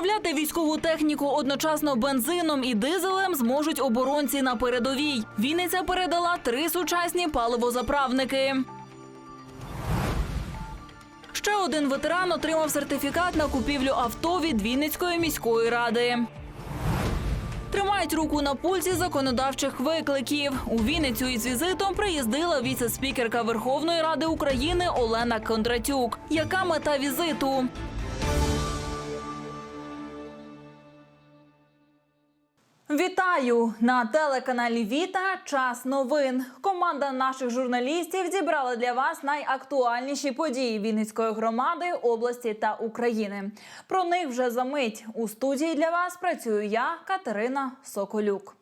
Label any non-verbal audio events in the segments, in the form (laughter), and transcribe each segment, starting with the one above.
Заправляти військову техніку одночасно бензином і дизелем зможуть оборонці на передовій. Вінниця передала три сучасні паливозаправники. Ще один ветеран отримав сертифікат на купівлю авто від Вінницької міської ради. Тримають руку на пульсі законодавчих викликів. У Вінницю із візитом приїздила віце-спікерка Верховної Ради України Олена Кондратюк. Яка мета візиту? Вітаю на телеканалі Віта. Час новин. Команда наших журналістів зібрала для вас найактуальніші події Вінницької громади, області та України. Про них вже за мить у студії для вас працюю я, Катерина Соколюк.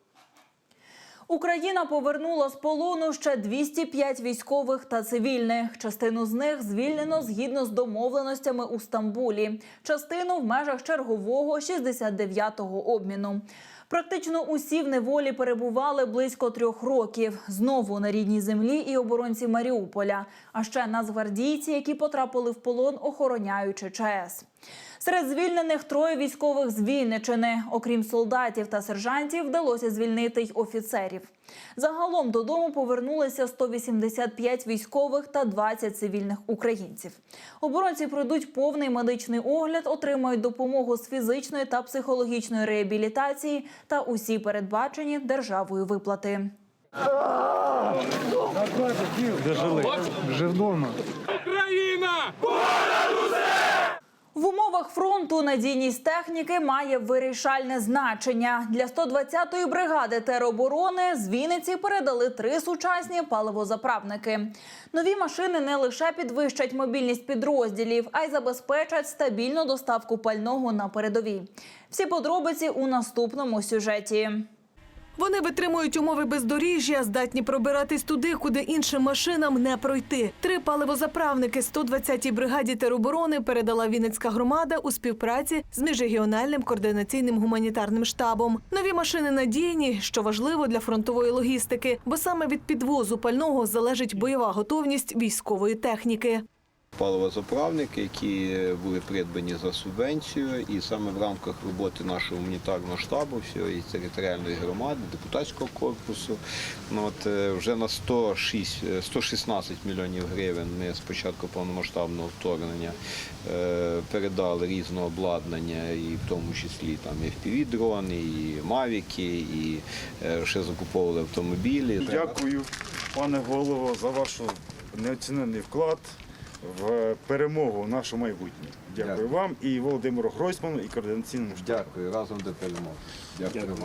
Україна повернула з полону ще 205 військових та цивільних. Частину з них звільнено згідно з домовленостями у Стамбулі. Частину в межах чергового 69-го обміну. Практично усі в неволі перебували близько трьох років. Знову на рідній землі і оборонці Маріуполя. А ще нацгвардійці, які потрапили в полон, охороняючи ЧАЕС. Серед звільнених троє військових з Вінничини. Окрім солдатів та сержантів, вдалося звільнити й офіцерів. Загалом додому повернулися 185 військових та 20 цивільних українців. Оборонці пройдуть повний медичний огляд, отримають допомогу з фізичної та психологічної реабілітації та усі передбачені державою виплати. Жили? Вже вдома. Україна! В умовах фронту надійність техніки має вирішальне значення. Для 120-ї бригади тероборони з Вінниці передали три сучасні паливозаправники. Нові машини не лише підвищать мобільність підрозділів, а й забезпечать стабільну доставку пального на передовій. Всі подробиці у наступному сюжеті. Вони витримують умови бездоріжжя, здатні пробиратись туди, куди іншим машинам не пройти. Три паливозаправники 120-й бригаді тероборони передала Вінницька громада у співпраці з міжрегіональним координаційним гуманітарним штабом. Нові машини надійні, що важливо для фронтової логістики, бо саме від підвозу пального залежить бойова готовність військової техніки. Паливозаправники, які були придбані за субвенцію, і саме в рамках роботи нашого гуманітарного штабу, всієї територіальної громади, депутатського корпусу, ну, от, е, вже на 106, е, 116 мільйонів гривень ми з початку повномасштабного вторгнення е, передали різне обладнання, і в тому числі там і FPV-дрони, і мавіки, і е, ще закуповували автомобілі. Дякую, пане голово, за ваш неоцінений вклад в перемогу в наше майбутнє. Дякую, Дякую. вам і Володимиру Гройсману, і координаційному штабу. Дякую, разом до перемоги. Дякую.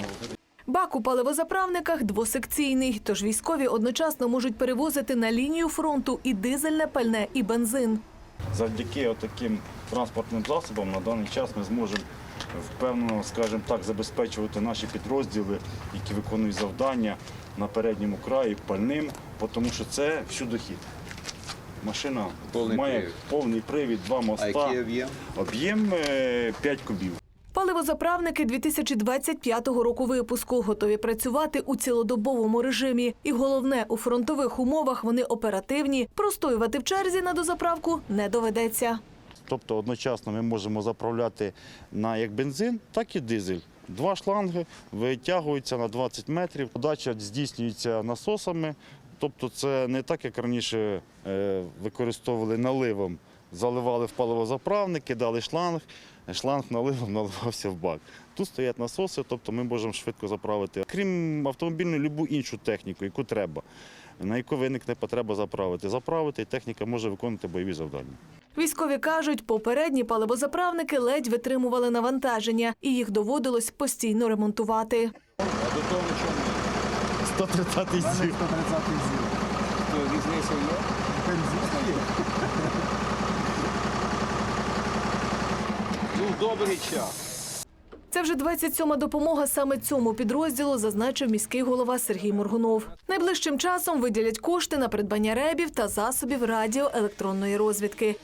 Бак у паливозаправниках двосекційний, тож військові одночасно можуть перевозити на лінію фронту і дизельне пальне, і бензин. Завдяки таким транспортним засобам на даний час ми зможемо впевнено, скажімо так, забезпечувати наші підрозділи, які виконують завдання на передньому краї пальним, тому що це всюдохід. Машина Повний має привід. повний привід, два А моста. який об'єм? Об'єм е, 5 кубів. Паливозаправники 2025 року випуску готові працювати у цілодобовому режимі. І головне, у фронтових умовах вони оперативні. Простоювати в черзі на дозаправку не доведеться. Тобто одночасно ми можемо заправляти на як бензин, так і дизель. Два шланги витягуються на 20 метрів. Подача здійснюється насосами. Тобто це не так, як раніше е, використовували наливом. Заливали в паливозаправники, дали шланг, шланг наливом (laughs) наливався в бак. Тут стоять насоси, тобто ми можемо швидко заправити. Крім автомобільної, любу іншу техніку, яку треба, на яку виникне потреба заправити. Заправити, і техніка може виконувати бойові завдання. Військові кажуть, попередні паливозаправники ледь витримували навантаження, і їх доводилось постійно ремонтувати. 130 зір. (laughs) Ну, добрий час. Це вже 27-ма допомога саме цьому підрозділу, зазначив міський голова Сергій Моргунов. Найближчим часом виділять кошти на придбання ребів та засобів радіоелектронної розвідки.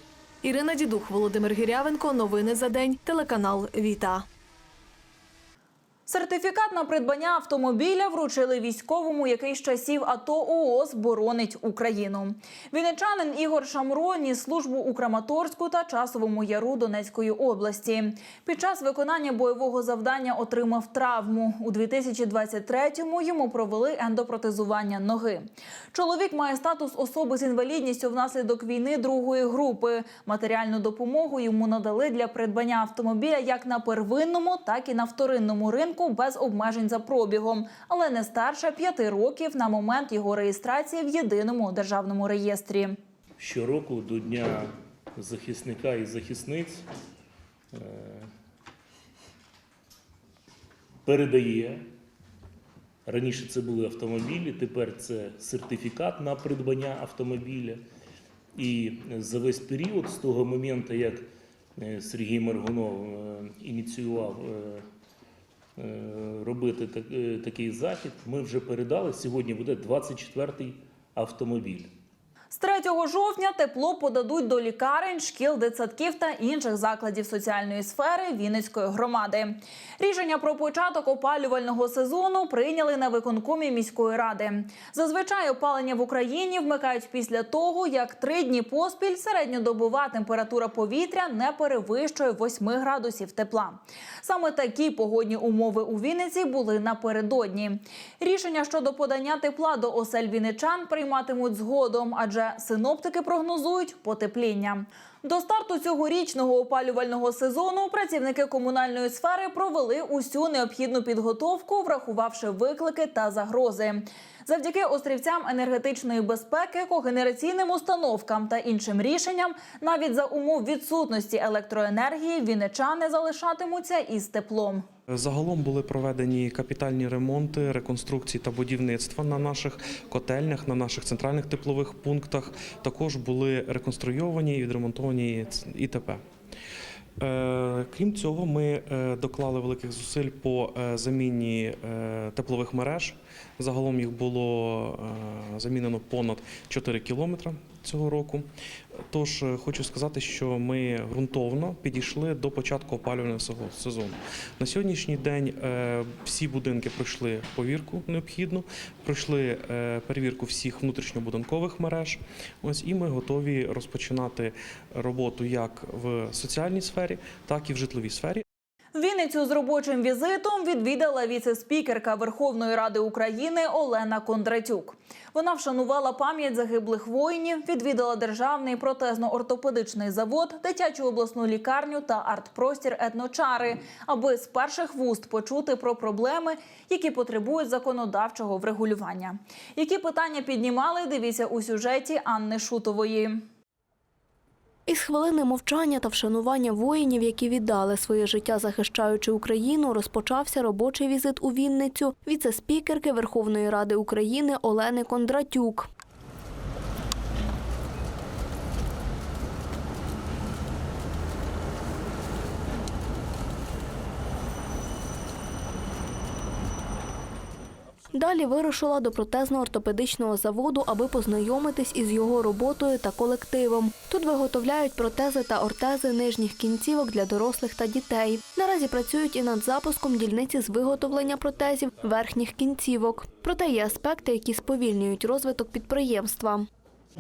Ірина Дідух, Володимир Гірявенко. Новини за день. Телеканал Віта. Сертифікат на придбання автомобіля вручили військовому, який з часів АТО ООС боронить Україну. Вінничанин Ігор Шамро ніс службу у Краматорську та Часовому Яру Донецької області. Під час виконання бойового завдання отримав травму. У 2023-му йому провели ендопротезування ноги. Чоловік має статус особи з інвалідністю внаслідок війни другої групи. Матеріальну допомогу йому надали для придбання автомобіля як на первинному, так і на вторинному ринку без обмежень за пробігом, але не старше п'яти років на момент його реєстрації в єдиному державному реєстрі. щороку до Дня захисника і захисниць е, передає. Раніше це були автомобілі, тепер це сертифікат на придбання автомобіля. І за весь період, з того моменту, як е, Сергій Маргунов е, ініціював робити так- е, такий захід, ми вже передали. Сьогодні буде 24-й автомобіль. З 3 жовтня тепло подадуть до лікарень, шкіл, дитсадків та інших закладів соціальної сфери Вінницької громади. Рішення про початок опалювального сезону прийняли на виконкомі міської ради. Зазвичай опалення в Україні вмикають після того, як три дні поспіль середньодобова температура повітря не перевищує 8 градусів тепла. Саме такі погодні умови у Вінниці були напередодні. Рішення щодо подання тепла до осель вінничан прийматимуть згодом, адже синоптики прогнозують потепління. До старту цьогорічного опалювального сезону працівники комунальної сфери провели усю необхідну підготовку, врахувавши виклики та загрози. Завдяки острівцям енергетичної безпеки, когенераційним установкам та іншим рішенням, навіть за умов відсутності електроенергії, вінничани залишатимуться із теплом. Загалом були проведені капітальні ремонти, реконструкції та будівництва на наших котельнях, на наших центральних теплових пунктах. Також були реконструйовані і відремонтовані ІТП. Е, Крім цього, ми е, доклали великих зусиль по е, заміні теплових мереж. Загалом їх було замінено понад 4 кілометри цього року. Тож е, хочу сказати, що ми ґрунтовно підійшли до початку опалювального сезону. На сьогоднішній день е, всі будинки пройшли повірку необхідну, пройшли е, перевірку всіх внутрішньобудинкових мереж. Ось і ми готові розпочинати роботу як в соціальній сфері, так і в житловій сфері. Вінницю з робочим візитом відвідала віце-спікерка Верховної Ради України Олена Кондратюк. Вона вшанувала пам'ять загиблих воїнів, відвідала державний протезно-ортопедичний завод, дитячу обласну лікарню та арт-простір етночари, аби з перших вуст почути про проблеми, які потребують законодавчого врегулювання. Які питання піднімали? Дивіться у сюжеті Анни Шутової. Із хвилини мовчання та вшанування воїнів, які віддали своє життя захищаючи Україну, розпочався робочий візит у Вінницю віце-спікерки Верховної Ради України Олени Кондратюк. Далі вирушила до протезно-ортопедичного заводу, аби познайомитись із його роботою та колективом. Тут виготовляють протези та ортези нижніх кінцівок для дорослих та дітей. Наразі працюють і над запуском дільниці з виготовлення протезів верхніх кінцівок. Проте є аспекти, які сповільнюють розвиток підприємства.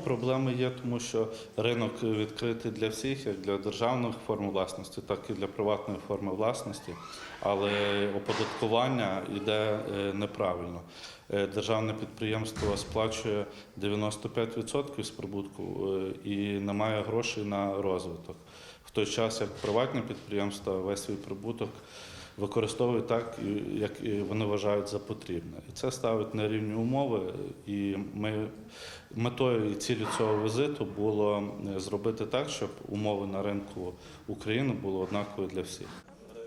Проблеми є, тому що ринок відкритий для всіх, як для державних форм власності, так і для приватної форми власності, але оподаткування йде е, неправильно. Е, Державне підприємство сплачує 95% з прибутку е, і не має грошей на розвиток. В той час, як приватні підприємства весь свій прибуток використовують так, як вони вважають за потрібне. І це ставить на рівні умови. І ми метою і цілі цього візиту було е, зробити так, щоб умови на ринку України були однакові для всіх.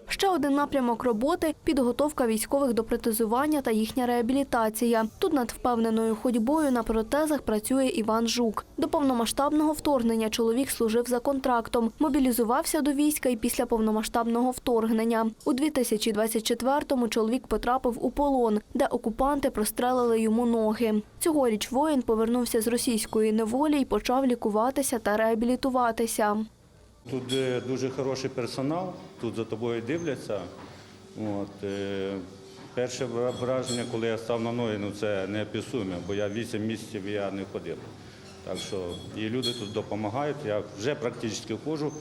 Ще один напрямок роботи підготовка військових до протезування та їхня реабілітація. Тут над впевненою ходьбою на протезах працює Іван Жук. До повномасштабного вторгнення чоловік служив за контрактом, мобілізувався до війська і після повномасштабного вторгнення. У 2024-му чоловік потрапив у полон, де окупанти прострелили йому ноги. Цьогоріч воїн повернувся з російської неволі і почав лікуватися та реабілітуватися. Тут е, дуже хороший персонал, тут за тобою дивляться. От, е, перше враження, коли я став на ноги, ну це неописуємо, бо я 8 місяців я не ходив. Так що і люди тут допомагають. Я вже практично ходжу.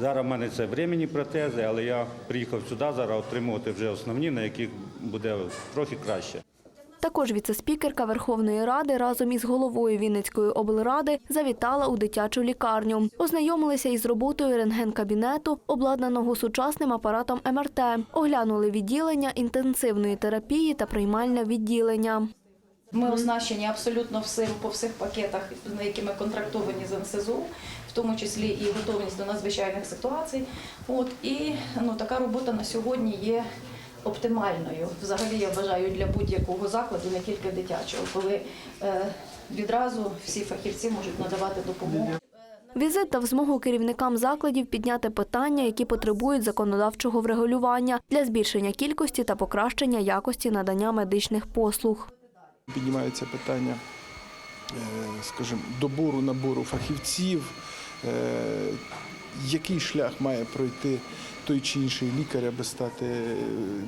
Зараз в мене це временні протези, але я приїхав сюди зараз отримувати вже основні, на яких буде трохи краще. Також віцеспікерка Верховної Ради разом із головою Вінницької облради завітала у дитячу лікарню. Ознайомилися із роботою рентген-кабінету, обладнаного сучасним апаратом МРТ. Оглянули відділення інтенсивної терапії та приймальне відділення. Ми оснащені абсолютно всім по всіх пакетах, на які ми контрактовані з НСЗУ, в тому числі і готовність до надзвичайних ситуацій. От і ну така робота на сьогодні є оптимальною. Взагалі я вважаю для будь-якого закладу, не тільки дитячого, коли е, відразу всі фахівці можуть надавати допомогу. Візит дав змогу керівникам закладів підняти питання, які потребують законодавчого врегулювання для збільшення кількості та покращення якості надання медичних послуг. Піднімається питання, е, скажімо, добору набору фахівців, е, який шлях має пройти той чи інший лікар, аби стати е,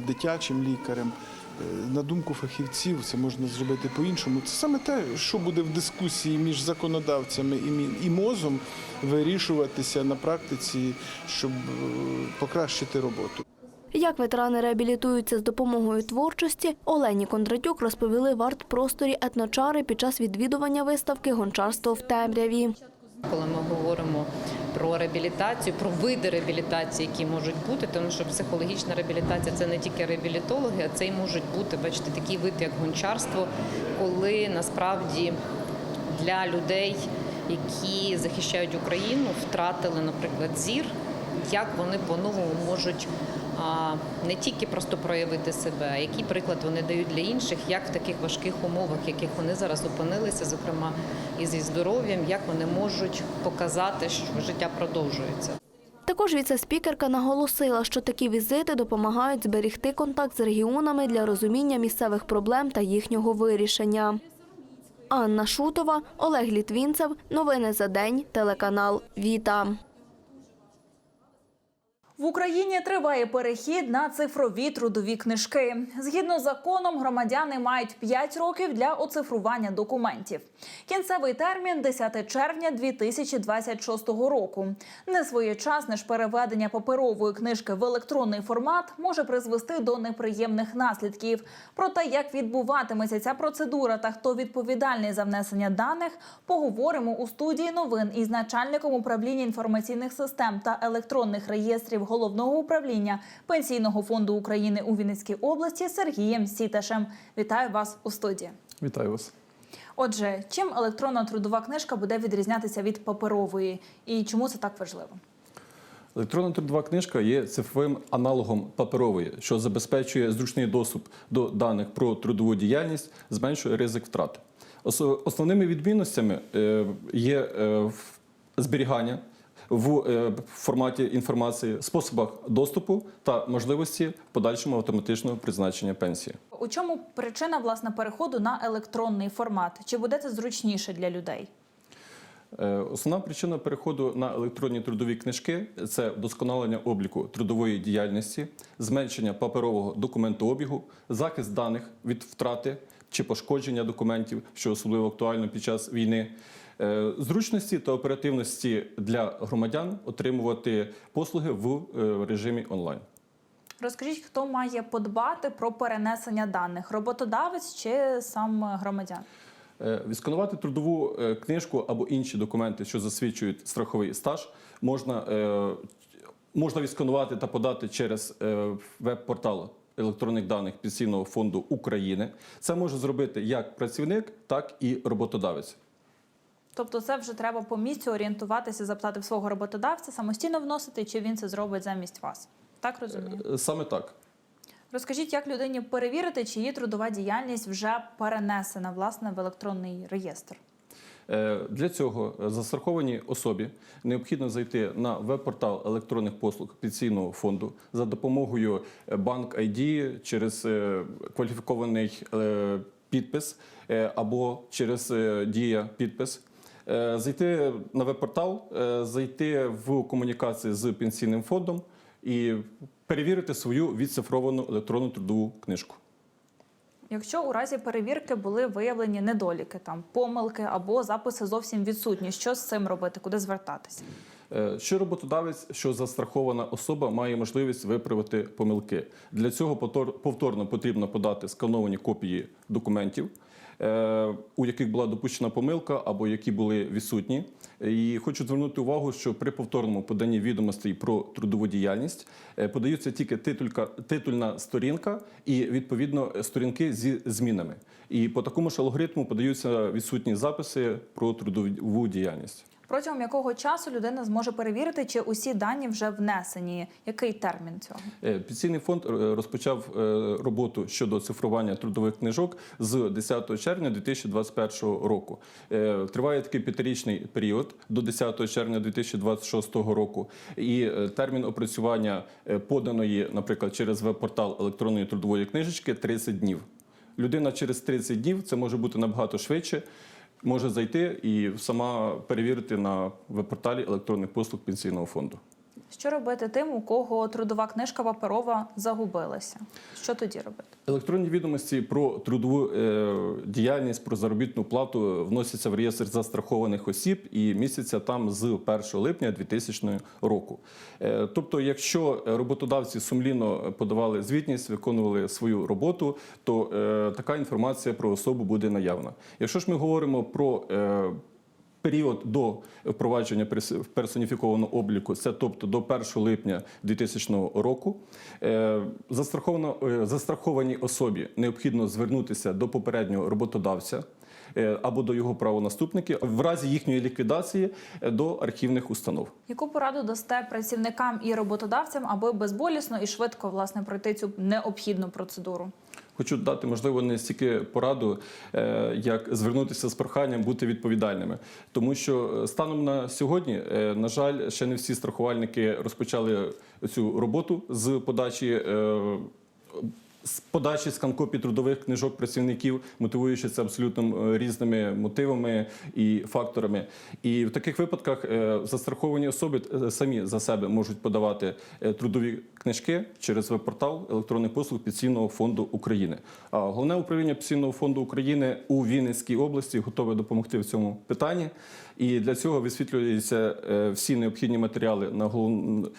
дитячим лікарем. Е, На думку фахівців, це можна зробити по-іншому. Це саме те, що буде в дискусії між законодавцями і мозом вирішуватися на практиці, щоб е, покращити роботу. Як ветерани реабілітуються з допомогою творчості, Олені Кондратюк розповіли в арт-просторі етночари під час відвідування виставки Гончарство в темряві. Коли ми говоримо про реабілітацію, про види реабілітації, які можуть бути, тому що психологічна реабілітація це не тільки реабілітологи, а це й можуть бути, бачите, такі види, як гончарство, коли насправді для людей, які захищають Україну, втратили, наприклад, зір, як вони по-новому можуть не тільки просто проявити себе, а який приклад вони дають для інших, як в таких важких умовах, в яких вони зараз опинилися, зокрема і зі здоров'ям, як вони можуть показати, що життя продовжується. Також віце-спікерка наголосила, що такі візити допомагають зберегти контакт з регіонами для розуміння місцевих проблем та їхнього вирішення. Анна Шутова, Олег Літвінцев. Новини за день. Телеканал Віта. В Україні триває перехід на цифрові трудові книжки. Згідно з законом, громадяни мають 5 років для оцифрування документів. Кінцевий термін 10 червня 2026 року. Несвоєчасне ж переведення паперової книжки в електронний формат може призвести до неприємних наслідків. Про те, як відбуватиметься ця процедура та хто відповідальний за внесення даних, поговоримо у студії новин із начальником управління інформаційних систем та електронних реєстрів головного управління Пенсійного фонду України у Вінницькій області Сергієм Сіташем. Вітаю вас у студії. Вітаю вас. Отже, чим електронна трудова книжка буде відрізнятися від паперової, і чому це так важливо? Електронна трудова книжка є цифровим аналогом паперової, що забезпечує зручний доступ до даних про трудову діяльність, зменшує ризик втрати. Основними відмінностями е, є е, зберігання в е, форматі інформації, способах доступу та можливості подальшого автоматичного призначення пенсії. У чому причина власне переходу на електронний формат? Чи буде це зручніше для людей? Е, Основна причина переходу на електронні трудові книжки це вдосконалення обліку трудової діяльності, зменшення паперового документообігу, захист даних від втрати чи пошкодження документів, що особливо актуально під час війни, зручності та оперативності для громадян отримувати послуги в е, режимі онлайн. Розкажіть, хто має подбати про перенесення даних: роботодавець чи сам громадян? Е, Відсканувати трудову е, книжку або інші документи, що засвідчують страховий стаж, можна, е, можна відсканувати та подати через е, веб-портал електронних даних Пенсійного фонду України. Це може зробити як працівник, так і роботодавець. Тобто, це вже треба по місцю орієнтуватися, запитати в свого роботодавця, самостійно вносити, чи він це зробить замість вас. Так розумію. Е, Саме так. Розкажіть, як людині перевірити, чи її трудова діяльність вже перенесена власне в електронний реєстр? Е, Для цього застрахованій особі необхідно зайти на веб-портал електронних послуг пенсійного фонду за допомогою банк ID через е, кваліфікований підпис або через дія підпис. Е, Зайти на веб-портал, е, зайти в комунікації з пенсійним фондом, і перевірити свою відцифровану електронну трудову книжку. Якщо у разі перевірки були виявлені недоліки, там помилки або записи зовсім відсутні, що з цим робити, куди звертатися? Е, Що роботодавець, що застрахована особа має можливість виправити помилки. Для цього повтор- повторно потрібно подати скановані копії документів, у яких була допущена помилка або які були відсутні. І хочу звернути увагу, що при повторному поданні відомостей про трудову діяльність е, подаються тільки титулька, титульна сторінка і відповідно сторінки зі змінами. І по такому ж алгоритму подаються відсутні записи про трудову діяльність. Протягом якого часу людина зможе перевірити, чи усі дані вже внесені? Який термін цього? Е, Пенсійний фонд е, розпочав е, роботу щодо цифрування трудових книжок з 10 червня 2021 року. Триває такий п'ятирічний період до 10 червня 2026 року. І термін опрацювання поданої, наприклад, через веб-портал електронної трудової книжечки 30 днів. Людина через 30 днів це може бути набагато швидше. Може зайти і сама перевірити на веб-порталі електронних послуг пенсійного фонду. Що робити тим, у кого трудова книжка паперова загубилася? Що тоді робити? Електронні відомості про трудову е, діяльність, про заробітну плату вносяться в реєстр застрахованих осіб і містяться там з 1 липня 2000 року. Е, тобто, якщо роботодавці сумлінно подавали звітність, виконували свою роботу, то е, така інформація про особу буде наявна. Якщо ж ми говоримо про е, період до впровадження перс- персоніфікованого обліку, це тобто до 1 липня 2000 року, е, застраховано, е, застрахованій особі необхідно звернутися до попереднього роботодавця. е, Або до його правонаступників в разі їхньої ліквідації до архівних установ. Яку пораду дасте працівникам і роботодавцям, аби безболісно і швидко власне пройти цю необхідну процедуру? Хочу дати, можливо, не стільки пораду, е, як звернутися з проханням бути відповідальними. Тому що е, станом на сьогодні, е, на жаль, ще не всі страхувальники розпочали цю роботу з подачі. З подачі сканкопій трудових книжок працівників, мотивуючи це абсолютно е, різними мотивами і факторами. І в таких випадках е, застраховані особи е, самі за себе можуть подавати трудові книжки через веб-портал електронних послуг Пенсійного фонду України. А головне управління Пенсійного фонду України у Вінницькій області готове допомогти в цьому питанні. І для цього висвітлюються всі необхідні матеріали на голов...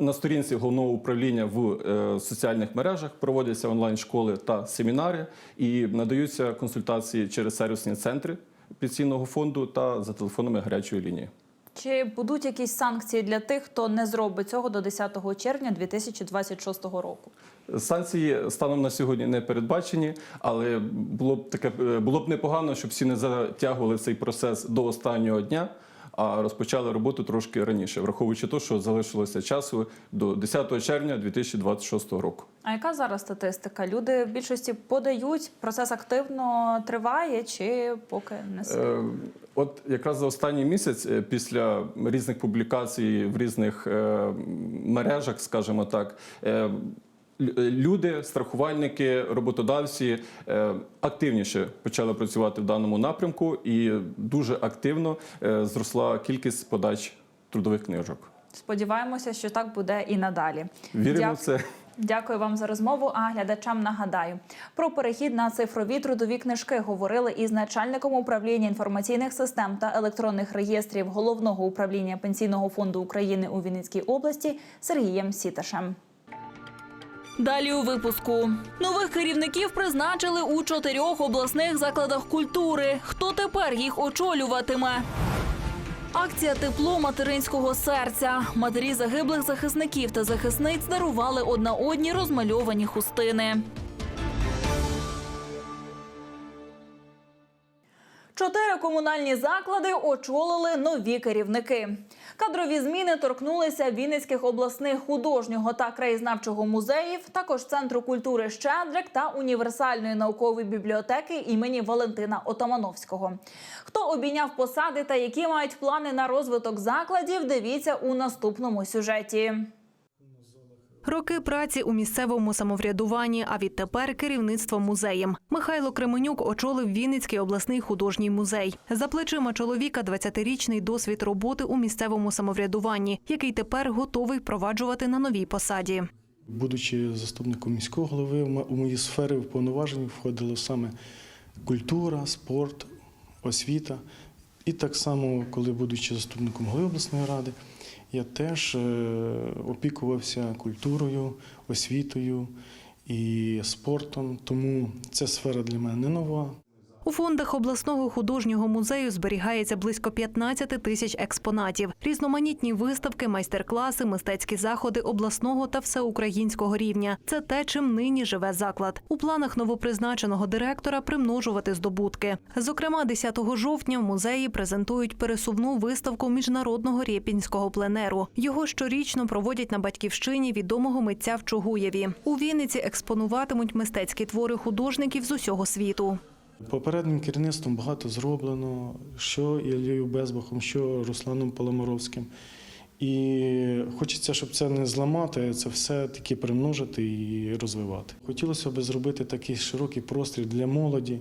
На сторінці головного управління в е, соціальних мережах проводяться онлайн-школи та семінари і надаються консультації через сервісні центри пенсійного фонду та за телефонами гарячої лінії. Чи будуть якісь санкції для тих, хто не зробить цього до 10 червня 2026 року? Санкції станом на сьогодні не передбачені, але було б таке е, було б непогано, щоб всі не затягували цей процес до останнього дня. А розпочали роботу трошки раніше, враховуючи те, що залишилося часу до 10 червня 2026 року. А яка зараз статистика? Люди в більшості подають, процес активно триває чи поки не сильно? Е, От якраз за останній місяць, е, після різних публікацій в різних е, мережах, скажімо так, е, люди, страхувальники, роботодавці е, активніше почали працювати в даному напрямку, і дуже активно е, зросла кількість подач трудових книжок. Сподіваємося, що так буде і надалі. Віримо Дя- в це. Дякую вам за розмову. А глядачам нагадаю про перехід на цифрові трудові книжки говорили із начальником управління інформаційних систем та електронних реєстрів головного управління пенсійного фонду України у Вінницькій області Сергієм Сіташем. Далі у випуску нових керівників призначили у чотирьох обласних закладах культури. Хто тепер їх очолюватиме? Акція тепло материнського серця. Матері загиблих захисників та захисниць дарували одна одні розмальовані хустини. Чотири комунальні заклади очолили нові керівники. Кадрові зміни торкнулися Вінницьких обласних художнього та краєзнавчого музеїв, також центру культури Щедрик та універсальної наукової бібліотеки імені Валентина Отамановського. Хто обійняв посади та які мають плани на розвиток закладів, дивіться у наступному сюжеті. Роки праці у місцевому самоврядуванні, а відтепер керівництво музеєм. Михайло Кременюк очолив Вінницький обласний художній музей. За плечима чоловіка 20-річний досвід роботи у місцевому самоврядуванні, який тепер готовий впроваджувати на новій посаді. Будучи заступником міського голови, у мої сфери повноважень входило саме культура, спорт, освіта. І так само, коли будучи заступником голови обласної ради, я теж е, опікувався культурою, освітою і спортом. Тому ця сфера для мене не нова. У фондах обласного художнього музею зберігається близько 15 тисяч експонатів, різноманітні виставки, майстер-класи, мистецькі заходи обласного та всеукраїнського рівня. Це те, чим нині живе заклад. У планах новопризначеного директора примножувати здобутки. Зокрема, 10 жовтня в музеї презентують пересувну виставку міжнародного рєпінського пленеру. Його щорічно проводять на батьківщині відомого митця в Чугуєві. У Вінниці експонуватимуть мистецькі твори художників з усього світу. Попереднім керівництвом багато зроблено, що Іллею Безбахом, що Русланом Паламаровським. І хочеться, щоб це не зламати, це все таки примножити і розвивати. Хотілося б зробити такий широкий простір для молоді.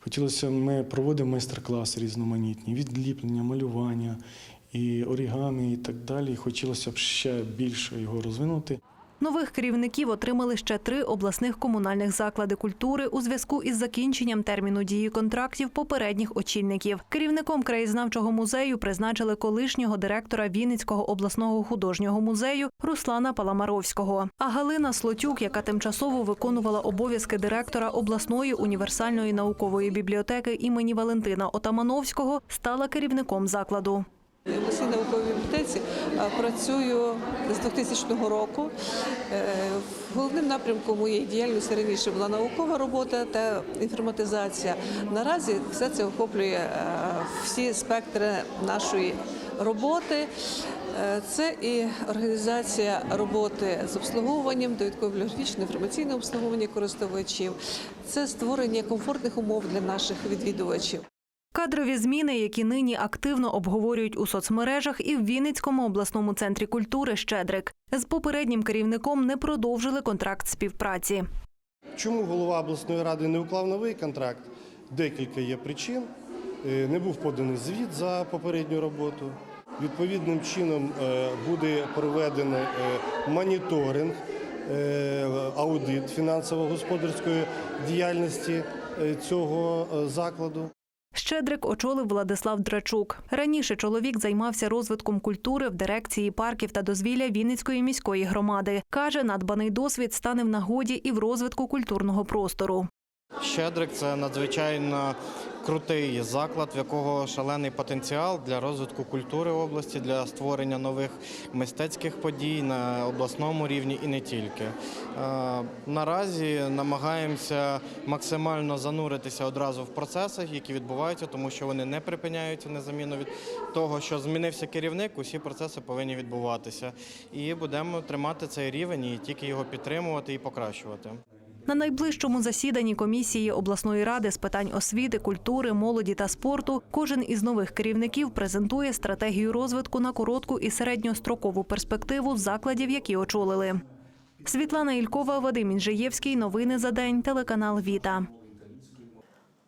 Хотілося, ми проводимо майстер-класи різноманітні, відліплення, малювання і орігамі і так далі. Хотілося б ще більше його розвинути. Нових керівників отримали ще три обласних комунальних заклади культури у зв'язку із закінченням терміну дії контрактів попередніх очільників. Керівником краєзнавчого музею призначили колишнього директора Вінницького обласного художнього музею Руслана Паламаровського. А Галина Слотюк, яка тимчасово виконувала обов'язки директора обласної універсальної наукової бібліотеки імені Валентина Отамановського, стала керівником закладу. В обласній науковій бібліотеці працюю з 2000 року. Е, Головним напрямком моєї діяльності раніше була наукова робота та інформатизація. Наразі все це охоплює е, всі спектри нашої роботи. Е, Це і організація роботи з обслуговуванням, довідково-бібліографічне інформаційне обслуговування користувачів, це створення комфортних умов для наших відвідувачів. Кадрові зміни, які нині активно обговорюють у соцмережах і в Вінницькому обласному центрі культури Щедрик. З попереднім керівником не продовжили контракт співпраці. Чому голова обласної ради не уклав новий контракт? Декілька є причин. Е, Не був поданий звіт за попередню роботу. Відповідним чином е, буде проведено е, моніторинг, аудит фінансово-господарської діяльності цього закладу. Щедрик очолив Владислав Драчук. Раніше чоловік займався розвитком культури в дирекції парків та дозвілля Вінницької міської громади. Каже, надбаний досвід стане в нагоді і в розвитку культурного простору. Щедрик це надзвичайно крутий заклад, в якого шалений потенціал для розвитку культури області, для створення нових мистецьких подій на обласному рівні і не тільки. Е, Наразі намагаємося максимально зануритися одразу в процесах, які відбуваються, тому що вони не припиняються незамінно від того, що змінився керівник, усі процеси повинні відбуватися. І будемо тримати цей рівень і тільки його підтримувати і покращувати. На найближчому засіданні комісії обласної ради з питань освіти, культури, молоді та спорту кожен із нових керівників презентує стратегію розвитку на коротку і середньострокову перспективу закладів, які очолили. Світлана Ількова, Вадим Інжиєвський. Новини за день. Телеканал Віта.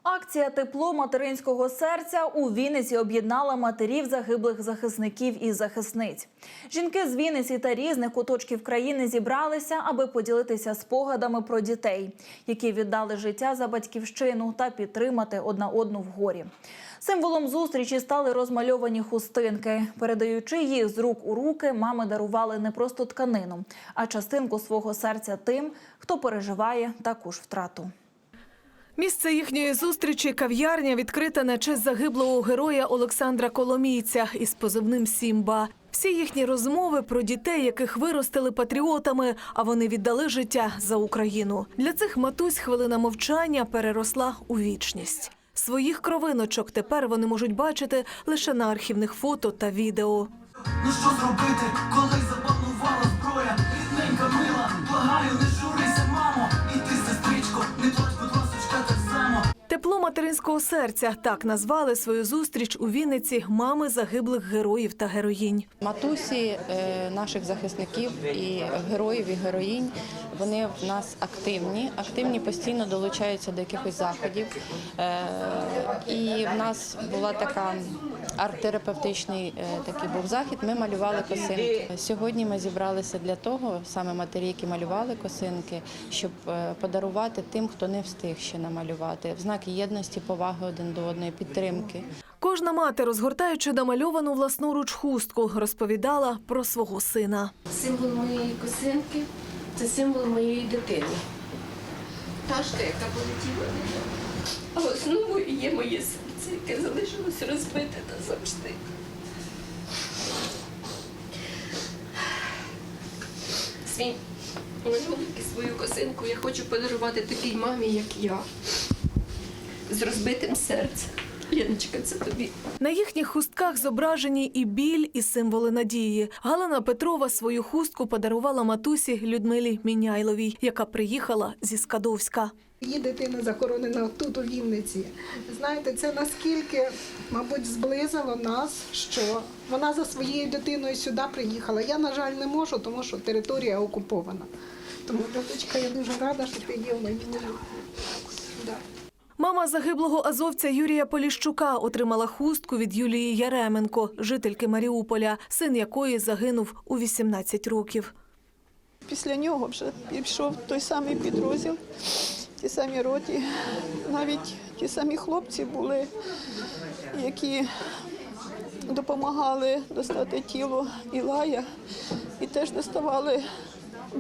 Акція Тепло материнського серця у Вінниці об'єднала матерів загиблих захисників і захисниць. Жінки з Вінниці та різних куточків країни зібралися, аби поділитися спогадами про дітей, які віддали життя за батьківщину та підтримати одна одну в горі. Символом зустрічі стали розмальовані хустинки. Передаючи їх з рук у руки, мами дарували не просто тканину, а частинку свого серця тим, хто переживає таку ж втрату. Місце їхньої зустрічі кав'ярня відкрита на честь загиблого героя Олександра Коломійця із позивним Сімба. Всі їхні розмови про дітей, яких виростили патріотами, а вони віддали життя за Україну. Для цих матусь хвилина мовчання переросла у вічність. Своїх кровиночок тепер вони можуть бачити лише на архівних фото та відео. Ну що зробити, коли запанувала зброя? Рідненька мила, благаю, Тепло материнського серця так назвали свою зустріч у Вінниці мами загиблих героїв та героїнь. Матусі е, наших захисників і героїв і героїнь вони в нас активні, активні постійно долучаються до якихось заходів. Е, І в нас була така арт-терапевтичний е, такий був захід. Ми малювали косинки. Сьогодні ми зібралися для того, саме матері, які малювали косинки, щоб подарувати тим, хто не встиг ще намалювати, в знак єдності, поваги один до одної, підтримки. Кожна мати, розгортаючи намальовану власноруч хустку, розповідала про свого сина. Символ моєї косинки це символ моєї дитини. Пташка, яка полетіла. А основою є моє серце, яке залишилось розбите назавжди. Свій малюнок і свою косинку я хочу подарувати такій мамі, як я, з розбитим серцем. Яночка, це тобі. На їхніх хустках зображені і біль, і символи надії. Галина Петрова свою хустку подарувала матусі Людмилі Міняйловій, яка приїхала зі Скадовська. Її дитина захоронена тут, у Вінниці. Знаєте, це наскільки, мабуть, зблизило нас, що вона за своєю дитиною сюди приїхала. Я, на жаль, не можу, тому що територія окупована. Тому, дочка, я дуже рада, що ти є в моїй. Мама загиблого азовця Юрія Поліщука отримала хустку від Юлії Яременко, жительки Маріуполя, син якої загинув у 18 років. Після нього вже пішов той самий підрозділ, ті самі роті. Навіть ті самі хлопці були, які допомагали достати тіло Ілая і теж доставали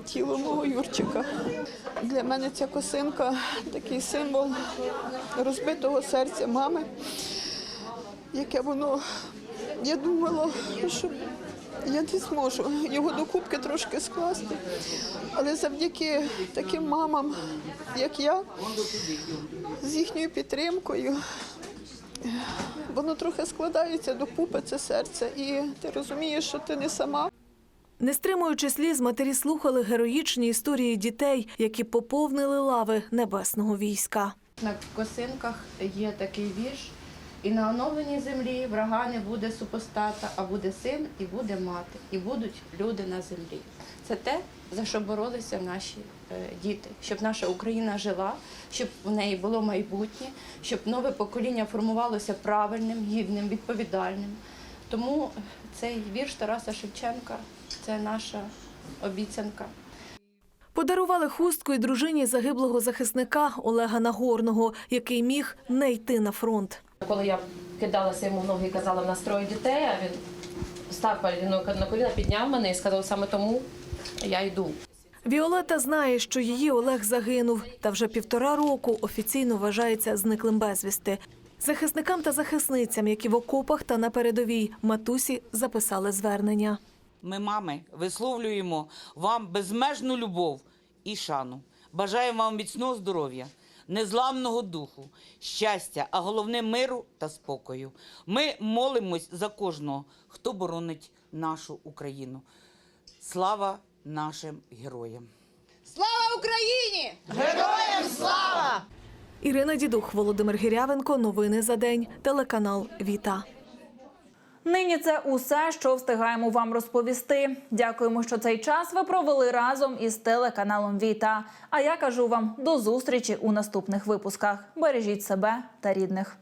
тіло мого Юрчика. Для мене ця косинка такий символ розбитого серця мами, яке воно, я думала, що я не зможу його до кубки трошки скласти. Але завдяки таким мамам, як я, з їхньою підтримкою, воно трохи складається до купи це серце, і ти розумієш, що ти не сама. Не стримуючи сліз, матері слухали героїчні історії дітей, які поповнили лави небесного війська. На косинках є такий вірш. І на оновленій землі врага не буде супостата, а буде син і буде мати, і будуть люди на землі. Це те, за що боролися наші е, діти, щоб наша Україна жила, щоб в неї було майбутнє, щоб нове покоління формувалося правильним, гідним, відповідальним. Тому цей вірш Тараса Шевченка це наша обіцянка. Подарували хустку й дружині загиблого захисника Олега Нагорного, який міг не йти на фронт. Коли я кидалася йому в ноги і казала в нас троє дітей, а він став на коліна, підняв мене і сказав саме тому я йду. Віолета знає, що її Олег загинув, та вже півтора року офіційно вважається зниклим безвісти. Захисникам та захисницям, які в окопах та на передовій, матусі записали звернення. Ми, мами, висловлюємо вам безмежну любов і шану. Бажаємо вам міцного здоров'я, незламного духу, щастя, а головне миру та спокою. Ми молимось за кожного, хто боронить нашу Україну. Слава нашим героям! Слава Україні! Героям слава! Ірина Дідух, Володимир Гірявенко. Новини за день. Телеканал Віта. Нині це усе, що встигаємо вам розповісти. Дякуємо, що цей час ви провели разом із телеканалом Віта. А я кажу вам до зустрічі у наступних випусках. Бережіть себе та рідних.